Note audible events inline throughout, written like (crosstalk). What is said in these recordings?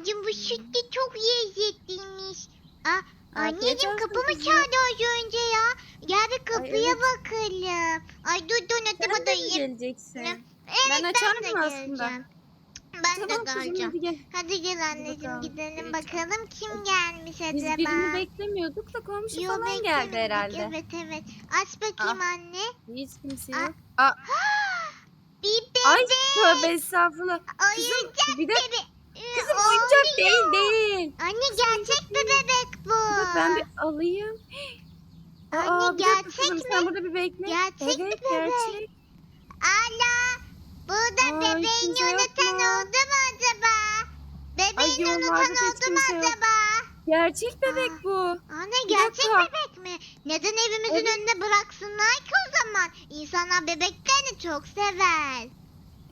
Anneciğim bu süt de çok lezzetliymiş. Aa, anneciğim kapımı çaldı az önce ya. Gel bir kapıya evet. bakalım. Ay dur de mi dayayım. geleceksin? Evet Ben ben, açardım de aslında. geleceğim. Ben Tamam de geleceğim. hadi gel. Hadi gel anneciğim gidelim bakalım kim gelmiş Biz acaba. birini beklemiyorduk da komşu Yo, falan geldi herhalde. Evet evet. Aç bakayım anne. Hiç kimse Aa, yok. Aa, (gasps) Bir bebek. ay tövbe estağfurullah. Oyuncak Kızım bir de bebek. Kızım oyuncak değil değil. Anne gerçek bir bebek bu. Dur ben bir alayım. (gasps) Anne, Aa, bir dakika gerçek kızım, mi? Sen burada bir bekle. Gerçek evet, bebek? gerçek. Ala. Burada Ay, bebeğini kimse yok unutan mu? oldu mu acaba? Bebeğini yok, unutan maalesef oldu mu kimse yok. acaba? Gerçek bebek Aa. bu. Anne Bir gerçek dakika. bebek mi? Neden evimizin Evet. önüne bıraksınlar ki o zaman? İnsanlar bebeklerini çok sever.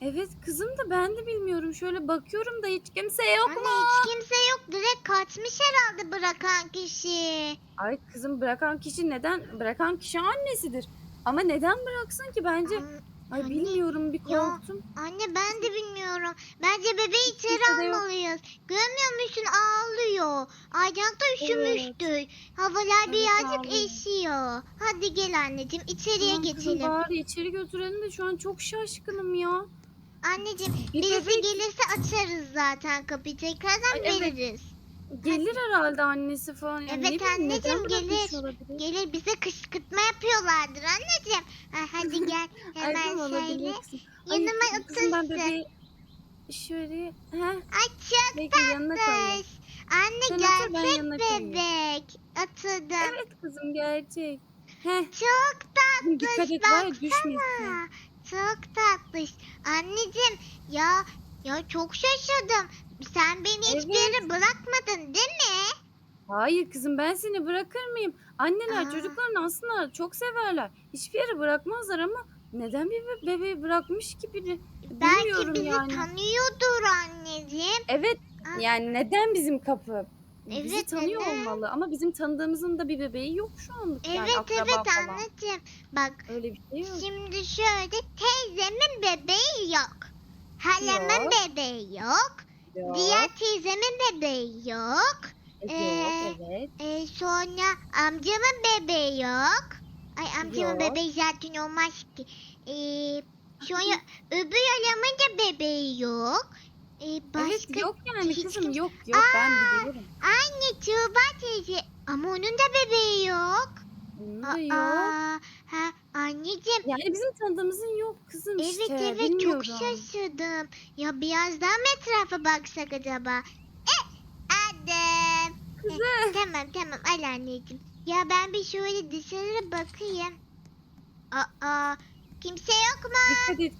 Evet kızım da ben de bilmiyorum. Şöyle bakıyorum da hiç kimse yok Anne mu? hiç kimse yok. Direkt kaçmış herhalde bırakan kişi. Ay kızım bırakan kişi neden? Bırakan kişi annesidir. Ama neden bıraksın ki bence? An- Ay anne, bilmiyorum bir ya. korktum. Anne ben de bilmiyorum. Bence bebeği içeri kimse de yok. almalıyız. Görmüyor musun ağlıyor. Ayakta üşümüştür. Havalar Evet, birazcık ağlıyor. esiyor. Hadi gel anneciğim içeriye Tamam kızım, geçelim. bari içeri götürelim de şu an çok şaşkınım ya. Anneciğim Bir birisi gelirse açarız zaten kapıyı tekrardan Ay, evet. veririz. Gelir herhalde annesi falan. Yani Evet, ne anneciğim, bırakmış gelir. Gelir bize kışkırtma yapıyorlardır anneciğim. Ha, hadi (laughs) gel hemen şöyle. Yanıma otursun. şöyle heh, Ay çok koyayım. tatlış. Anne Sen otur, gerçek koyayım. bebek. Atıldım. Evet kızım gerçek. Heh, Çok tatlış dikkat et var ya düşmesin. Çok tatlış. Anneciğim ya ya çok şaşırdım. Sen beni hiçbir Evet. yere bırakmadın değil mi? Hayır kızım ben seni bırakır mıyım? Anneler Aa. çocuklarını aslında çok severler. Hiçbir yere bırakmazlar ama neden bir be- bebeği bırakmış ki biri? Belki bizi yani. tanıyordur anneciğim. Evet Aa. yani neden bizim kapı? Bizi Evet, tanıyor neden? olmalı ama bizim tanıdığımızın da bir bebeği yok şu anlık yani Evet akraba evet falan. anneciğim. Bak Öyle bir şey yok. şimdi şöyle teyzemin bebeği yok. Halemin Yok. bebeği yok. Yok. Diğer teyzemin bebeği yok. Yok Ee, evet. Ee, sonra amcamın bebeği yok. Ay amcamın Yok. bebeği zaten olmaz ki. Ee, sonra (laughs) öbür adamın da bebeği yok. Ee, başka... Evet yok yani hiç kızım kimse- yok yok ben Aa, biliyorum. Anne Tuğba teyze ama onun da bebeği yok. Bunun da yok. ha, anneciğim Yani bizim tanıdığımızın yok kızım evet işte. evet bilmiyorum. çok şaşırdım. Ya biraz daha mı etrafa baksak acaba? Eh, Adem. Kızım. Eh, tamam tamam al anneciğim. Ya ben bir şöyle dışarı bakayım. Aa kimse yok mu? Dikkat et.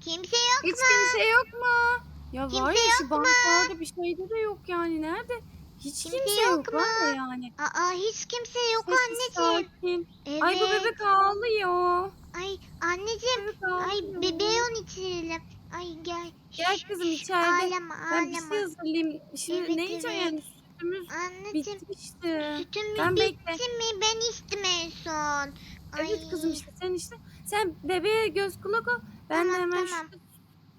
Kimse yok Hiç mu? kimse yok mu? Ya Kimse var ya yok şu banklarda bir şeyde de yok yani. Nerede? Hiç Kimse kimse, yok yok, mu? var yani. Aa hiç kimse yok Sessiz, anneciğim. sakin. Evet. Ay bu bebek ağlıyor. Ay anneciğim. Bebek Ay bebeği onu içirelim. Ay gel. Gel kızım içeride. Ağlama Ben bir ağlama. şey hazırlayayım. Şimdi Evet, ne yiyeceğim evet. yani? Sütümüz Anneciğim bitmişti. sütümüz Ben bitti bekle. mi? Ben içtim en son. Ay. Evet kızım işte sen işte. Sen bebeğe göz kulak ol. Ben de Tamam, hemen tamam. şu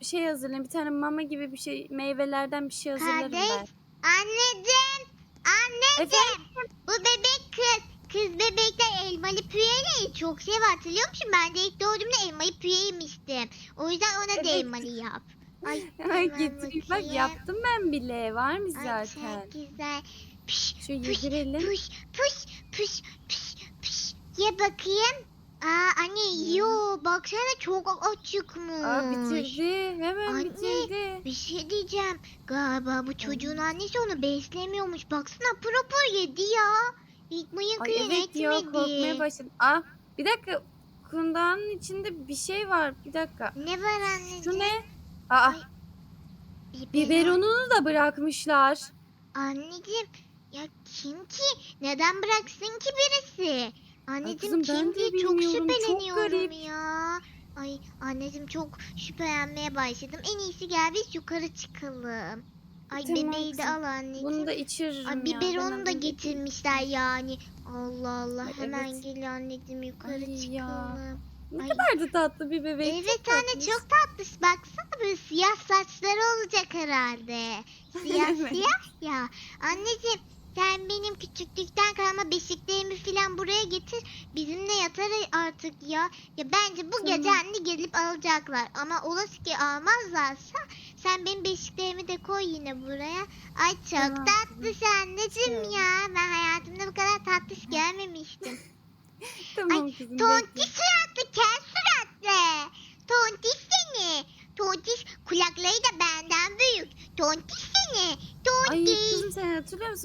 şey hazırlayayım. Bir tane mama gibi bir şey meyvelerden bir şey hazırlarım Kardeş. ben. Anneciğim. Anneciğim. Bu bebek kız. Kız bebekler elmalı püreyi çok sever hatırlıyor musun? Ben de ilk doğduğumda elmalı püre yemiştim. O yüzden ona da Evet. elmalı yap. Ay, (laughs) Ay hemen getireyim. Bak bakayım. yaptım ben bile. Var mı Ay zaten? çok güzel. Piş, Şu piş, yedirelim. piş, piş, piş, piş, piş. Ye bakayım. Aa anne yiyor. Baksana çok acıkmış. Aa bitirdi. Hemen Anne. bitirdi. Bir şey diyeceğim. Galiba bu çocuğun annesi onu beslemiyormuş. Baksana pırapır yedi ya. İlk mıyın Ay evet ya korkmaya etmedi. başladım. Aa bir dakika. Kundağın içinde bir şey var. Bir dakika. Ne var anneciğim? Şu ne? Aa Ay, Biberon. biberonunu da bırakmışlar. Anneciğim ya kim ki? Neden bıraksın ki birisi? Anneciğim kızım, ben kim de ki? Çok bilmiyorum, çok şüpheleniyorum garip. ya. Ay anneciğim çok şüphelenmeye başladım. En iyisi gel biz yukarı çıkalım. Ay Tamam bebeği de kızım. al anneciğim. Bunu da içiririm Ay ya. biberonu Ben da hemen getirmişler yani. Allah Allah Ay, hemen evet. gel anneciğim yukarı Ay ya. çıkalım. Ne Ay. kadar da tatlı bir bebek. Evet anne çok tatlı. Baksana böyle siyah saçları olacak herhalde. (laughs) Siyah Evet. siyah ya. Anneciğim sen benim küçüklükten kalma beşiklerimi falan buraya getir. Bizimle yatar artık ya. Ya bence bu gece Tamam. anne gelip alacaklar. Ama olası ki almazlarsa sen benim beşiklerimi de koy yine buraya. Ay çok Tamam. tatlış anneciğim ya. Ben hayatımda bu kadar tatlış görmemiştim. (laughs) Tamam Ay, kızım. Tontiş bekle. suratlı, kel suratlı. Tontiş seni. Tontiş kulakları da benden büyük. Tontiş seni. Ay Tontiş. kızım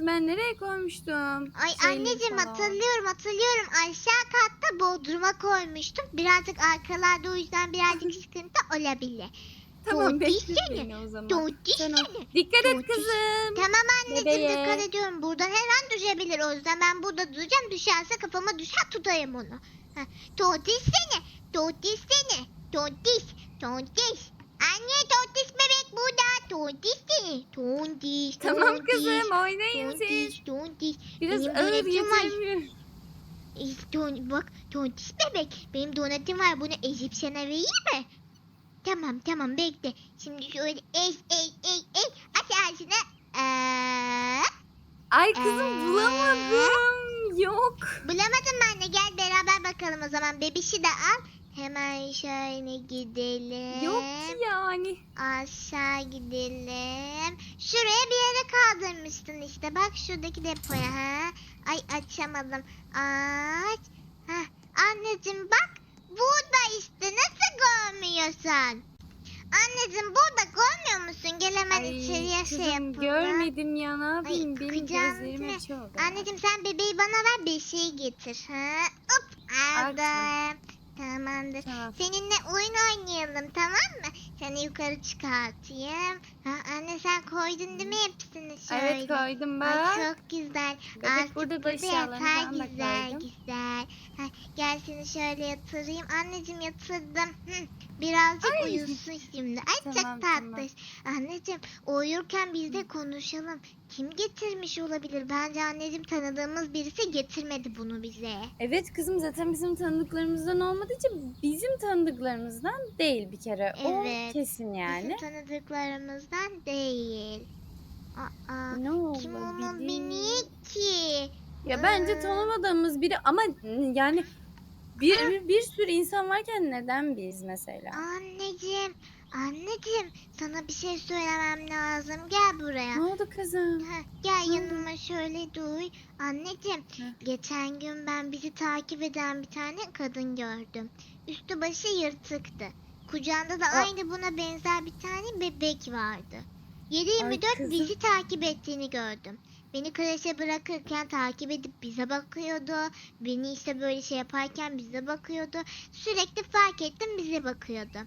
musun? Ben nereye koymuştum? Ay anneciğim falan. hatırlıyorum hatırlıyorum. Aşağı katta bodruma koymuştum. Birazcık arkalarda o yüzden birazcık (laughs) sıkıntı olabilir. Tamam Tontiş bekle seni. beni o zaman. Sen o-. Dikkat et kızım. Tamam anneciğim Bebeğe. dikkat ediyorum. Buradan her an düşebilir. O yüzden ben burada duracağım. Düşerse kafama düşer tutayım onu. Tontiş seni. Tontiş seni. Tontiş. Tontiş. Anne tontiş bebek burada. Tontiş seni. Tontiş. Tamam tontiş, kızım oynayın siz. Tontiş. Tontiş. Biraz Benim ağır donetim var. getiremiyorum. E, Ton, bak tontiş bebek. Benim donetim var. Bunu ezip sana vereyim mi? Tamam tamam bekle. Şimdi şöyle ez ez ez ez. Aç ağzını. Ee, Ay kızım Ee? bulamadım. Yok. bulamadım de. Gel beraber bakalım o zaman. Bebişi de al. Hemen şöyle gidelim. Yok yani. Aşağı gidelim. Şuraya bir yere kaldırmıştın işte. Bak şuradaki depoya. Ha? Ay açamadım. Aç. Heh. Anneciğim bak. Burada işte. Nasıl görmüyorsun? Anneciğim burada görmüyor musun? Gel hemen Ay içeriye şey kızım yapalım. görmedim ya ne yapayım benim kocam gözlerim ne? açı oldu. Anneciğim sen bebeği bana ver beşiği getir. Ha? Hop aldım. Tamamdır. Tamam. Seninle oyun oynayalım tamam mı? Seni yukarı çıkartayım. Ha, anne sen koydun değil mi hepsini şöyle? Evet koydum Ay bak. çok güzel. Bebek Artık burada da da güzel güzel. Ha, gel seni şöyle yatırayım. Anneciğim yatırdım. Hı, birazcık Ay. uyusun şimdi. Ay Tamam, çok tamam. tatlış. Anneciğim uyurken biz de konuşalım. Kim getirmiş olabilir? Bence anneciğim tanıdığımız birisi getirmedi bunu bize. Evet kızım zaten bizim tanıdıklarımızdan olmadığı için bizim tanıdıklarımızdan değil bir kere. Evet. O kesin yani. Bizim tanıdıklarımızdan değil. Aa, Ne oldu? kim Biri- beni ki? Ya bence tanımadığımız biri ama yani bir, bir sürü insan varken neden biz mesela? Anneciğim, anneciğim sana bir şey söylemem lazım. Gel buraya. Ne oldu kızım? Heh, gel Hı. yanıma şöyle duy. Anneciğim, Hı. geçen gün ben bizi takip eden bir tane kadın gördüm. Üstü başı yırtıktı. Kucağında da Aa. aynı buna benzer bir tane bebek vardı. 7-24 kızım. bizi takip ettiğini gördüm. Beni kreşe bırakırken takip edip bize bakıyordu. Beni işte böyle şey yaparken bize bakıyordu. Sürekli fark ettim bize bakıyordu.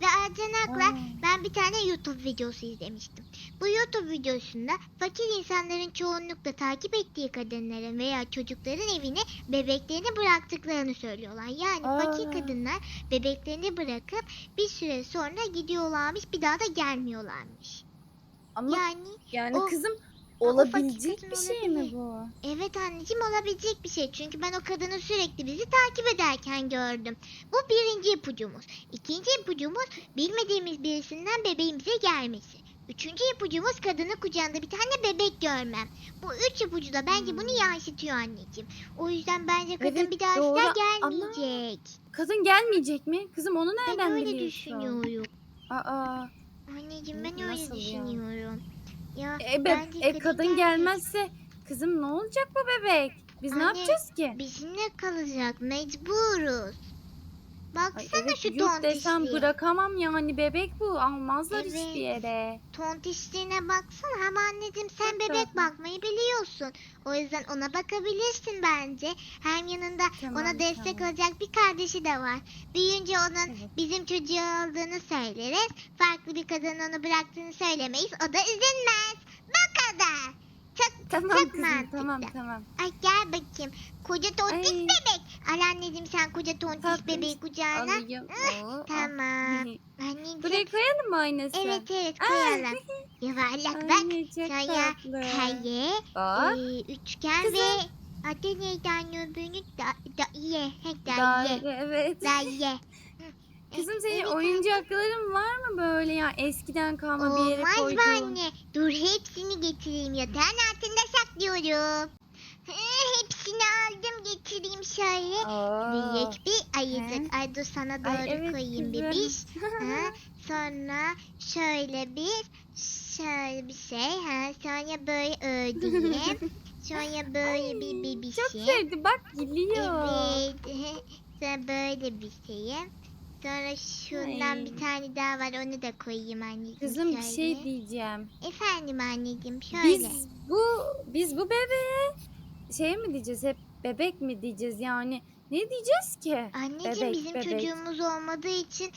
Ve Ercanak'la Aa. ben bir tane YouTube videosu izlemiştim. Bu YouTube videosunda fakir insanların çoğunlukla takip ettiği kadınların veya çocukların evine bebeklerini bıraktıklarını söylüyorlar. Yani Aa. fakir kadınlar bebeklerini bırakıp bir süre sonra gidiyorlarmış bir daha da gelmiyorlarmış. Ama Yani yani o- kızım olabilecek bir şey mi bu? Evet anneciğim olabilecek bir şey. Çünkü ben o kadını sürekli bizi takip ederken gördüm. Bu birinci ipucumuz. İkinci ipucumuz bilmediğimiz birisinden bebeğimize gelmesi. Üçüncü ipucumuz kadının kucağında bir tane bebek görmem. Bu üç ipucu da bence bunu Hmm. yansıtıyor anneciğim. O yüzden bence kadın Evet, bir daha doğru asla gelmeyecek. Kadın gelmeyecek mi? Kızım onu Ben nereden öyle biliyorsun? düşünüyorum. Aa, Anneciğim ben öyle Nasıl ya? düşünüyorum. Ya, e, be- bence e, kadın gelmezse kızım ne olacak bu bebek? Biz ne Anne, yapacağız ki? Bizimle kalacak mecburuz. Ay, Baksana evet şu yuh desem bırakamam yani bebek bu almazlar Evet. hiçbir yere. Tontişliğine baksana ama anneciğim sen Çok bebek tatlı. bakmayı biliyorsun. O yüzden ona bakabilirsin bence. Hem yanında Tamam, ona destek tamam. olacak bir kardeşi de var. Büyüyünce onun Evet. bizim çocuğu olduğunu söyleriz. Farklı bir kadının onu bıraktığını söylemeyiz. O da üzülmez. Bu kadar. Çok, Tamam çok kızım mantıklı. tamam tamam. Ay gel bakayım. Koca tontiş Ay. bebek. Al anneciğim sen koca tontiş Tatlış. bebeği kucağına. Alayım. Oo, Tamam. ah. (laughs) Anneciğim. Buraya koyalım mı aynası? Evet evet koyalım. (laughs) Yuvarlak bak. Tatlı. kare, e, üçgen Kızım. ve Adı neydi anne öbürünün? Da, da, ye. He, da, ye. Daire evet. Da, ye. (laughs) Kızım senin evet, oyuncakların var mı böyle ya eskiden kalma bir yere Olmaz mı koyduğun? anne? Dur hepsini getireyim yatağın altında saklıyorum. Hı, hepsini aldım getireyim şöyle. Aa. Büyük bir ayıcık. Ay dur sana doğru Ay, evet koyayım kızım. bebiş. (laughs) Ha, sonra şöyle bir şöyle bir şey. Ha, sonra böyle ördeyim. sonra böyle bir bebişim. Çok sevdi bak geliyor. Evet. (laughs) Sonra böyle bir şeyim. Sonra şundan Ay. bir tane daha var onu da koyayım anneciğim. Kızım bir şöyle. şey diyeceğim. Efendim anneciğim şöyle. Biz bu biz bu bebeğe şey mi diyeceğiz hep bebek mi diyeceğiz yani ne diyeceğiz ki? Anneciğim bebek, bizim bebek. çocuğumuz olmadığı için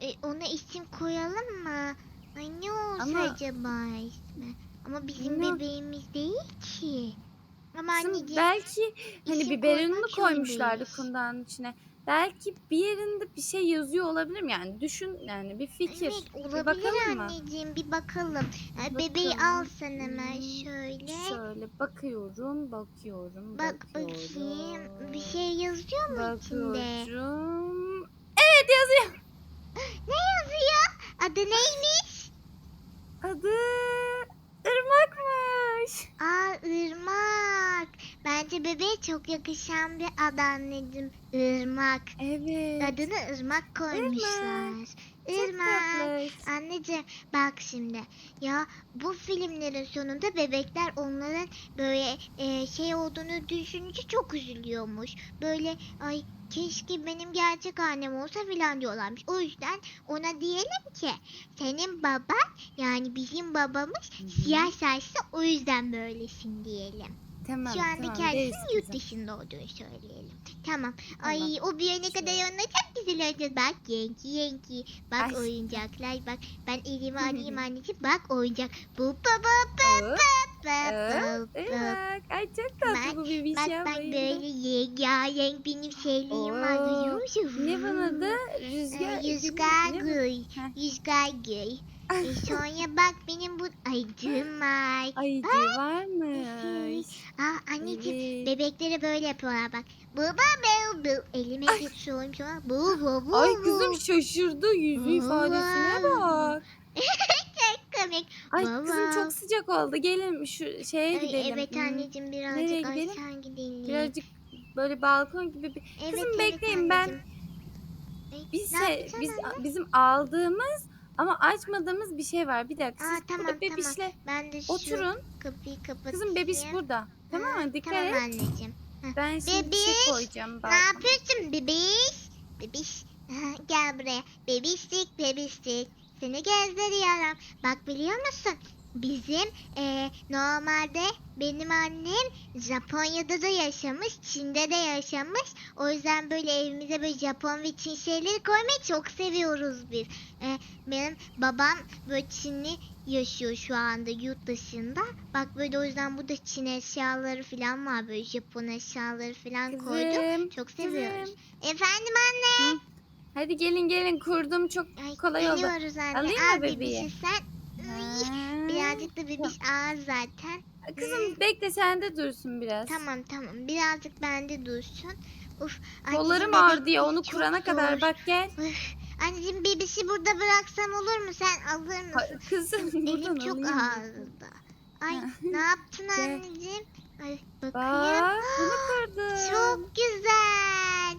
e, ona isim koyalım mı? Ay ne olsa Ama- acaba ismi? Ama bizim Ne- bebeğimiz değil ki. Ama anneciğim belki hani koymak koymuşlardı kundanın içine. Belki bir yerinde bir şey yazıyor olabilir mi? Yani düşün yani bir fikir. Evet Bir olabilir bakalım mı? anneciğim bir bakalım. E, Bebeği Bakalım. al sen hemen şöyle. Şöyle bakıyorum, bakıyorum, Bak bakayım bir şey yazıyor mu içinde? Bakıyorum. Evet yazıyor. (laughs) Ne yazıyor? Adı neymiş? Adı Irmak'mış. Aa Irmak. Bence bebeğe çok yakışan bir adı anneciğim. Irmak. Evet. Adını Irmak koymuşlar. Irmak. tatlı. Anneciğim bak şimdi ya bu filmlerin sonunda bebekler onların böyle e, şey olduğunu düşününce çok üzülüyormuş. Böyle ay keşke benim gerçek annem olsa filan diyorlarmış. O yüzden ona diyelim ki senin baban yani bizim babamız siyah saçlı o yüzden böylesin diyelim. Tamam, Şu anda tamam, kendisinin yurt dışında olduğunu söyleyelim. Tamam. Ay o büyüyene kadar onunla çok güzel olacağız. Bak yenki yenki. Bak Ay. oyuncaklar. Bak ben elimi alayım anneciğim. Bak oyuncak. Bu Hop, baba hop, baba. Irmak. Ay çok tatlı Bak, bu bebiş Bak ya. bak böyle yengayenk benim şeyliğim var. Duyuyor musun? Ne bunun adı? Ee, Rüzgar. Bu? gül. Heh. Yüzgar gül. E, sonra bak benim bu aycığım var. (laughs) Ayıcı varmış. Aa anneciğim Evet. bebeklere böyle yapıyorlar bak. Baba bu bu. Elime geçiyorum şu an. Bu bu bu Ay kızım şaşırdı yüzü ifadesine bak. (laughs) Çok komik. Ay Baba. kızım çok sıcak oldu. Gelin şu şeye Ay, gidelim. evet Hmm, anneciğim Nereye birazcık gidelim? aşağı gidelim. Birazcık böyle balkon gibi bir Evet, Kızım evet bekleyin ben anneciğim. Ay, biz ne şey, yapacaksın biz anne? bizim aldığımız ama açmadığımız bir şey var. Bir dakika. Aa, Siz tamam, burada tamam. bebişle Ben de şu oturun. kapıyı kapatayım. Kızım bebiş burada. Tamam mı? Dikkat tamam et. anneciğim. Ben şimdi bir şey Bebiş, koyacağım Ne balkona. yapıyorsun bebiş? Bebiş. Gel buraya. Bebişlik bebişlik. Seni gezdiriyorum. Bak biliyor musun? Bizim eee, normalde benim annem Japonya'da da yaşamış, Çin'de de yaşamış. O yüzden böyle evimize böyle Japon ve Çin şeyleri koymayı çok seviyoruz biz. Eee, benim babam böyle Çinli yaşıyor şu anda yurt dışında. Bak böyle o yüzden burada Çin eşyaları falan var böyle Japon eşyaları falan koydum. Kızım. Çok seviyoruz. kızım. Efendim anne. Hadi gelin gelin kurdum çok Ay, kolay oldu. anne. Alayım mı Al bebeği? bebişi sen. Ha. Birazcık da bebiş ağır zaten. Kızım bekle sende dursun biraz. Tamam tamam. Birazcık bende dursun. Uf. Kollarım ya bebek onu kurana kadar zor. bak gel. Üf, Anneciğim bebişi burada bıraksam olur mu? Sen alır Ha, mısın? Kızım buradan Elim çok ağrıdı. Ay Ha. ne yaptın anneciğim? Ay bakayım. Bak bunu. Çok güzel.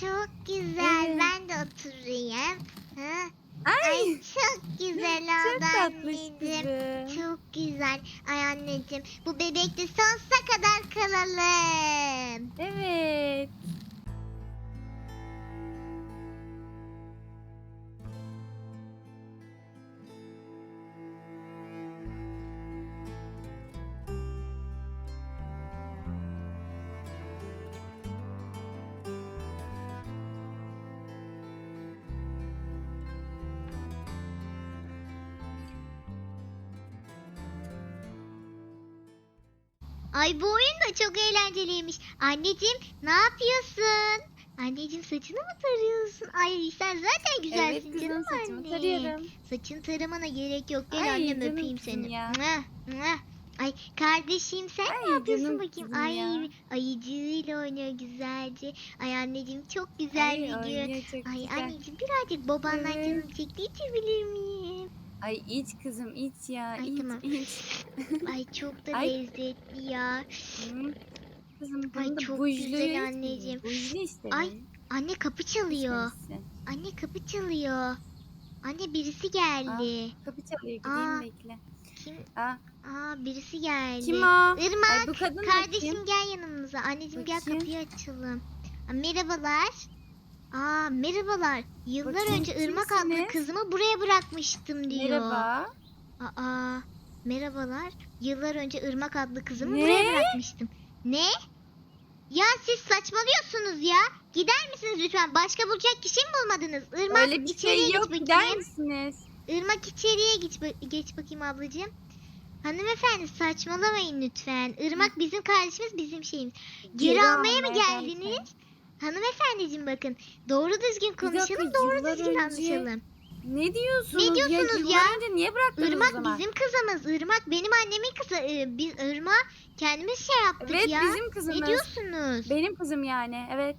Çok güzel. Evet. Ben de oturayım. Ha? Ay, Ay çok güzel çok oldu tatlış anneciğim. kızım. Çok güzel. Ay anneciğim bu bebekte sonsuza kadar kalalım. Evet. Ay bu oyun da çok eğlenceliymiş. Anneciğim ne yapıyorsun? Anneciğim saçını mı tarıyorsun? Ay sen zaten güzelsin Evet canım saçımı anne. tarıyorum. Saçın taramana gerek yok. Gel Ay, annem öpeyim seni. ya. Ay kardeşim sen Ay, ne yapıyorsun bakayım? Ay ya. ayıcığıyla oynuyor güzelce. Ay anneciğim çok güzel Ay, bir gün. Ay güzel. anneciğim birazcık babandan Evet. canım çekti içebilir miyim? Ay iç kızım iç ya. Ay, iç tamam. iç. (laughs) Ay çok da Ay. lezzetli ya. Hı. Kızım Ay, bunu da çok bujlu güzel anneciğim. Bujlu işte. Ay, Anne kapı çalıyor. İçmemişsin. Anne kapı çalıyor. Anne birisi geldi. Kapı çalıyor gideyim Aa. bekle. Kim? Aa, Aa birisi geldi. kim o? Irmak. Ay bu kadın Kardeşim kim? gel yanımıza. Anneciğim gel Bakayım. kapıyı açalım. Aa, merhabalar. Aa merhabalar. Yıllar Bakayım, önce Irmak adlı kızımı buraya bırakmıştım diyor. Merhaba. Aa merhabalar. Yıllar önce Irmak adlı kızımı Ne? buraya bırakmıştım. Ne? Ya siz saçmalıyorsunuz ya. Gider misiniz lütfen? Başka bulacak kişi mi bulmadınız? Irmak Öyle bir içeriye şey geç yok gider bakayım. misiniz? Irmak içeriye geç, ba- geç bakayım ablacığım. Hanımefendi saçmalamayın lütfen. Irmak bizim kardeşimiz bizim şeyimiz. Geri, almaya mı geldiniz? Hanımefendiciğim bakın. Doğru düzgün dakika, konuşalım, doğru yıllar düzgün önce- anlaşalım. Ne diyorsunuz? Ne diyorsunuz yıllar ya? önce niye bıraktınız o Irmak zaman? bizim kızımız. Irmak benim annemin kızı. Ee, biz Irmak kendimiz şey yaptık Evet ya. bizim kızımız. Ne diyorsunuz? Benim kızım yani evet.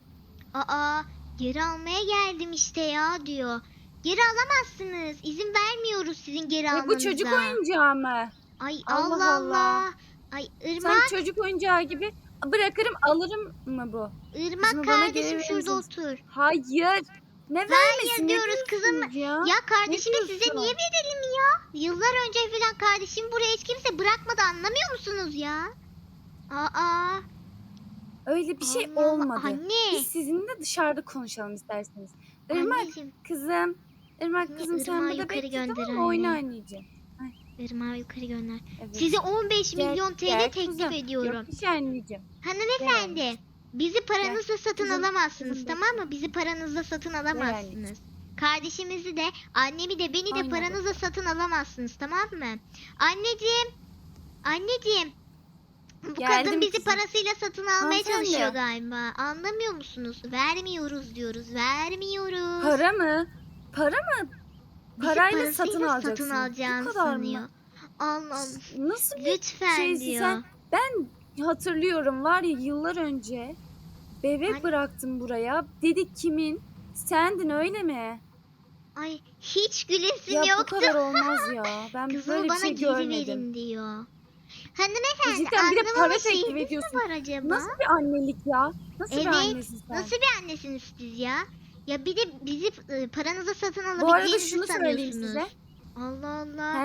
Aa geri almaya geldim işte ya diyor. Geri alamazsınız. İzin vermiyoruz sizin geri Ve almanıza. bu çocuk oyuncağı mı? Ay Allah Allah Allah. Allah. Ay Sen Irmak, çocuk oyuncağı gibi bırakırım alırım mı bu? Irmak kızımı bana geri kardeşim verir şurada otur. Hayır. Ne vermesin? Ne diyoruz kızım. diyorsunuz Ya? Ya kardeşimi size diyorsun? niye verelim ya? Yıllar önce falan kardeşim buraya hiç kimse bırakmadı anlamıyor musunuz ya? Aa. Öyle bir şey Allah Allah. olmadı. Anne. Biz sizinle dışarıda konuşalım isterseniz. Irmak Anneciğim. kızım. Irmak Anne, kızım sen Irmak'ı burada yukarı bekle tamam gönder mı? Oyna anne. Anneciğim. Irmak'ı yukarı gönder. Evet. Size 15 Gel- milyon TL gel teklif kızım. ediyorum. Yok bir şey anneciğim. Hanımefendi, bizi paranızla satın Kızım, alamazsınız kızım tamam mı? Bizi paranızla satın alamazsınız. Kardeşimizi de, annemi de, beni de Aynen. paranızla satın alamazsınız tamam mı? Anneciğim, anneciğim. Bu Geldim kadın bizi kızım. parasıyla satın almaya Hanımefendi. çalışıyor galiba. Anlamıyor musunuz? Vermiyoruz diyoruz. Vermiyoruz. Para mı? Para mı? Parayla parasıyla satın alacaksın. satın alacağını Bu kadar sanıyor. mı? Allah'ım. Nasıl bir Lütfen şeysi diyor. sen? Ben hatırlıyorum var ya yıllar önce bebek Anne. bıraktım buraya. Dedik kimin? Sendin öyle mi? Ay hiç gülesim Ya bu yoktu. kadar (laughs) olmaz ya. Ben Kızımı böyle bir bana şey geri görmedim. verin diyor. Hanımefendi Cidden bir de para anlamamış teklif şeyiniz mi ediyorsun. var acaba? Nasıl bir annelik ya? Nasıl Evet, bir annesin sen? Nasıl bir annesiniz siz ya? Ya bir de bizi e, paranıza satın Bu arada alabileceğinizi şunu söyleyeyim sanıyorsunuz. size. Allah Allah.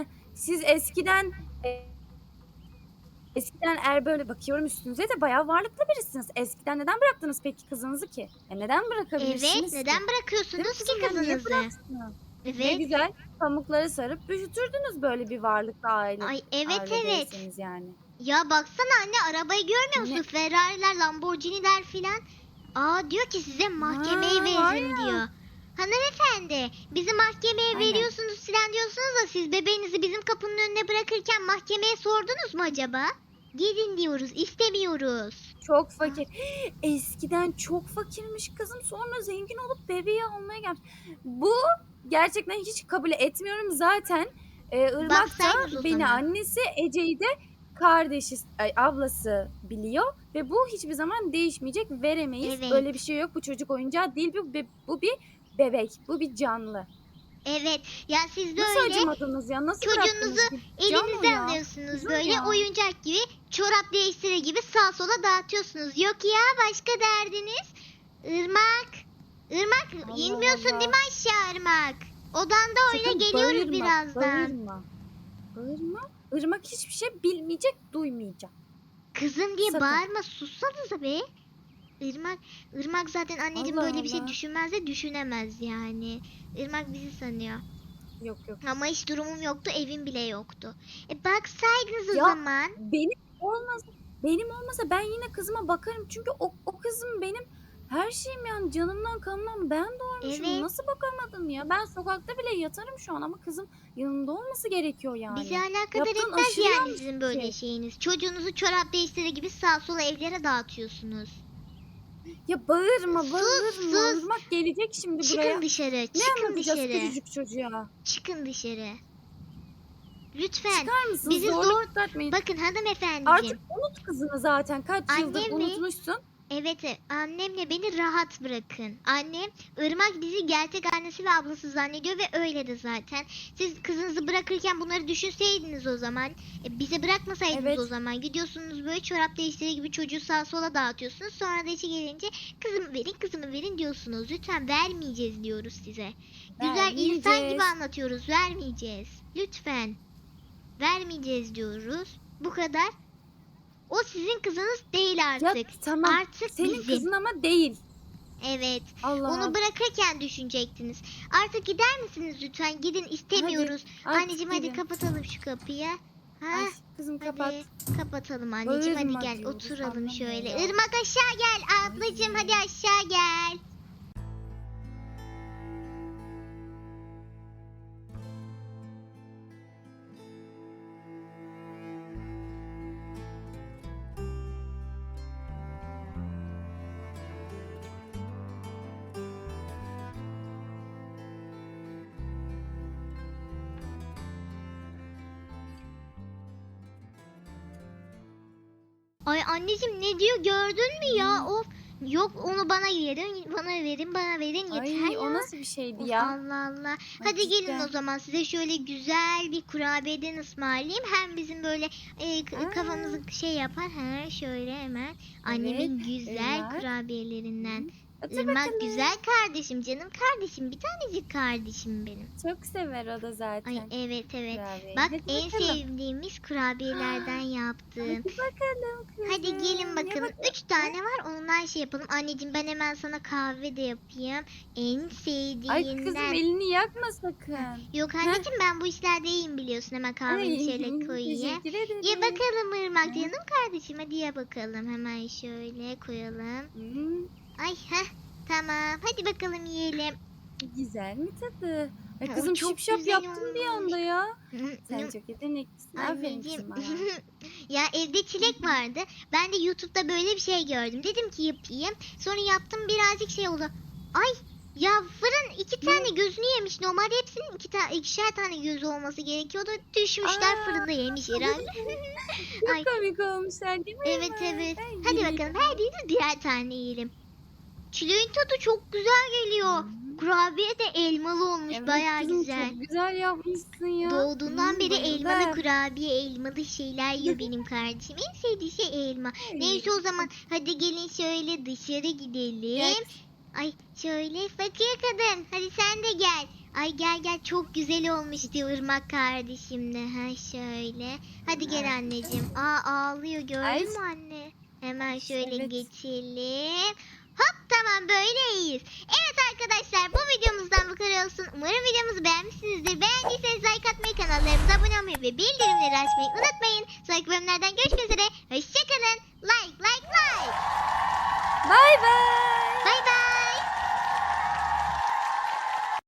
He, siz eskiden e, eskiden eğer böyle bakıyorum üstünüze de bayağı varlıklı birisiniz. Eskiden neden bıraktınız peki kızınızı ki? Ya neden bırakabilirsiniz Evet ki? neden Değil bırakıyorsunuz mi ki kızım? Ya niye kızınızı? bıraksınız? Ne Evet. güzel pamukları sarıp büyütürdünüz böyle bir varlıklı aile. Ay evet evet. ailedeyseniz yani. Ya baksana anne arabayı görmüyor Ne? musun? Ferrari'ler, Lamborghini'ler filan. Aa diyor ki size mahkemeye Ha, veririm diyor. Hanımefendi bizi mahkemeye Aynen. veriyorsunuz filan diyorsunuz da siz bebeğinizi bizim kapının önüne bırakırken mahkemeye sordunuz mu acaba? Gidin diyoruz istemiyoruz. Çok fakir. Eskiden çok fakirmiş kızım. Sonra zengin olup bebeği almaya gelmiş. Bu gerçekten hiç kabul etmiyorum. Zaten e, Irmak Baksaydınız o da beni zaman. annesi Ece'yi de kardeşi, ay, ablası biliyor. Ve bu hiçbir zaman değişmeyecek. Veremeyiz. Evet. Öyle bir şey yok. Bu çocuk oyuncağı değil. Bu, bu bir bebek. Bu bir canlı. Evet ya siz de Nasıl acımadınız ya? Nasıl çocuğunuzu elinizden alıyorsunuz Kızım böyle ya. oyuncak gibi çorap değiştirir gibi sağ sola dağıtıyorsunuz. Yok ya başka derdiniz. Irmak. Irmak Allah inmiyorsun Allah. değil mi aşağı Irmak? Odanda oyna Sakın geliyoruz bağırma, birazdan. Bağırma. Bağırma. Irmak hiçbir şey bilmeyecek, duymayacak. Kızım diye Sakın. bağırma sussanıza be. Irmak, Irmak zaten anneciğim Allah böyle bir şey Allah. düşünmez de düşünemez yani. Irmak bizi sanıyor. Yok yok. Ama hiç durumum yoktu, evim bile yoktu. E baksaydınız o Ya, zaman. Benim olmasa, benim olmasa ben yine kızıma bakarım. Çünkü o, o kızım benim her şeyim yani canımdan kanımdan ben doğurmuşum. Evet. Nasıl bakamadım ya? Ben sokakta bile yatarım şu an ama kızım yanında olması gerekiyor yani. Bizi alakadar Yaptığın etmez aşırı yani yanlış sizin bir böyle şey. şeyiniz. Çocuğunuzu çorap değiştirir gibi sağ sola evlere dağıtıyorsunuz. Ya bağırma Sus, bağırma. sus. Irmak gelecek şimdi Çıkın buraya. dışarı, Ne çıkın anlatacağız dışarı. küçücük çocuğa? Çıkın dışarı. Lütfen. Çıkar mısınız? bizi Zorluk zor-. Bakın hanımefendiciğim. Artık unut kızını zaten. Kaç yıldır Annem mi? unutmuşsun. Evet e, annemle beni rahat bırakın. Annem Irmak bizi gerçek annesi ve ablası zannediyor ve öyle de zaten. Siz kızınızı bırakırken bunları düşünseydiniz o zaman. e, bize bırakmasaydınız Evet. o zaman. Gidiyorsunuz böyle çorap değiştirir gibi çocuğu sağa sola dağıtıyorsunuz. Sonra da işe gelince kızımı verin kızımı verin diyorsunuz. Lütfen vermeyeceğiz diyoruz size. Güzel insan gibi anlatıyoruz. Vermeyeceğiz. Lütfen. Vermeyeceğiz diyoruz. Bu kadar. O sizin kızınız değil Ya artık. tamam. Artık Senin bizim. kızın ama değil. Evet. Allah. Onu bırakırken düşünecektiniz. Artık gider misiniz lütfen? Gidin istemiyoruz. Artık Anneciğim hadi gidin. kapatalım şu kapıyı. Ha? Ay, kızım kapat. Hadi kapatalım anneciğim hadi Irmak gel oturalım şöyle. ya. Irmak aşağı gel ablacığım hadi aşağı gel. Ay anneciğim ne diyor gördün mü ya? Of. Yok onu bana verin, bana verin, bana verin yeter Ay ya. o nasıl bir şeydi Of, ya? Allah Allah. Hadi gelin cidden. o zaman size şöyle güzel bir kurabiyeden ısmarlayayım. Hem bizim böyle e, kafamızı şey yapar. Ha şöyle hemen. Annemin güzel Irmak. kurabiyelerinden. Otur Irmak bakalım. güzel kardeşim, canım kardeşim. Bir tanecik kardeşim benim. Çok sever o da zaten. Ay evet evet. Kurabiye. Bak Hadi en bakalım. sevdiğimiz kurabiyelerden (gasps) yaptım. Hadi bakalım kızım. Hadi gelin bakalım. bakalım. Üç tane var. Ondan şey yapalım. Anneciğim ben hemen sana kahve de yapayım. En sevdiğinden. Ay kızım elini yakma sakın. (laughs) Yok anneciğim ben bu işlerde iyiyim biliyorsun. Hemen kahveni şöyle koyayım. Teşekkür ederim. Ye bakalım Irmak Hı. canım kardeşim. Hadi ye bakalım. Hemen şöyle koyalım. Hmm, Ay heh. Tamam. Hadi bakalım yiyelim. güzel mi tadı? Ay Ya, kızım çok şıp şap güzel yaptın bir olmuş. anda ya. Sen çok yeteneklisin. Aferin Anneciğim. kızım bana. (laughs) ya evde çilek (laughs) vardı. Ben de YouTube'da böyle bir şey gördüm. Dedim ki yapayım. Sonra yaptım birazcık şey oldu. Ay ya fırın iki tane gözünü yemiş. Normalde hepsinin iki tane ikişer tane gözü olması gerekiyordu. Düşmüşler Aa. fırında yemiş. (laughs) Ay. Çok komik olmuşlar değil mi? evet evet. Ay, Hadi bakalım her birimiz birer tane yiyelim. Çileğin tadı çok güzel geliyor. Kurabiye de elmalı olmuş. Evet Bayağı kızım, güzel. Çok güzel yapmışsın ya. Doğduğundan beri bayıldım. elmalı kurabiye, elmalı şeyler yiyor benim kardeşim. En sevdiği şey elma. Neyse o zaman hadi gelin şöyle dışarı gidelim. Gel. Ay şöyle fakir kadın hadi sen de gel. Ay gel gel çok güzel olmuş diyor Irmak kardeşim de. Ha şöyle. Hadi gel anneciğim. Aa ağlıyor gördün mü anne? Hemen şöyle Evet. geçelim. Hop tamam böyleyiz. Evet arkadaşlar bu videomuzdan bu kadar olsun. Umarım videomuzu beğenmişsinizdir. Beğendiyseniz like atmayı, kanallarımıza abone olmayı ve bildirimleri açmayı unutmayın. Sonraki bölümlerden görüşmek üzere. Hoşçakalın. Like like like. Bay bay.